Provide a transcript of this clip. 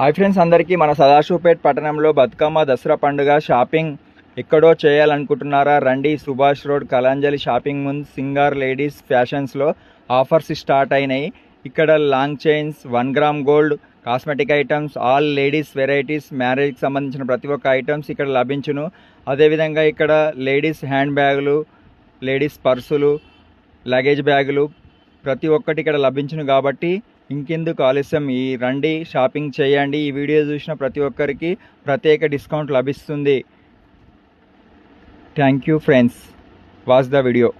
Hi friends అందరికీ మన సదాశివపేట్ పట్టణంలో బతుకమ్మ దసరా పండుగ షాపింగ్ ఎక్కడో చేయాలనుకుంటున్నారా? రండి సుభాష్ రోడ్ కలాంజలి షాపింగ్ ముందు సింగార్ లేడీస్ ఫ్యాషన్స్లో ఆఫర్స్ స్టార్ట్ అయినాయి. ఇక్కడ long chains one gram gold cosmetic items all ladies varieties మ్యారేజ్కి సంబంధించిన ప్రతి ఒక్క ఐటమ్స్ ఇక్కడ లభించును. అదేవిధంగా ఇక్కడ లేడీస్ హ్యాండ్ బ్యాగులు లేడీస్ పర్సులు లగేజ్ బ్యాగులు ప్రతి ఒక్కటి ఇక్కడ లభించును కాబట్టి ఇంకెందుకు ఆలస్యం? ఈ రండి షాపింగ్ చేయండి. ఈ వీడియో చూసిన ప్రతి ఒక్కరికి ప్రత్యేక డిస్కౌంట్ లభిస్తుంది. Thank you friends. Watch the video.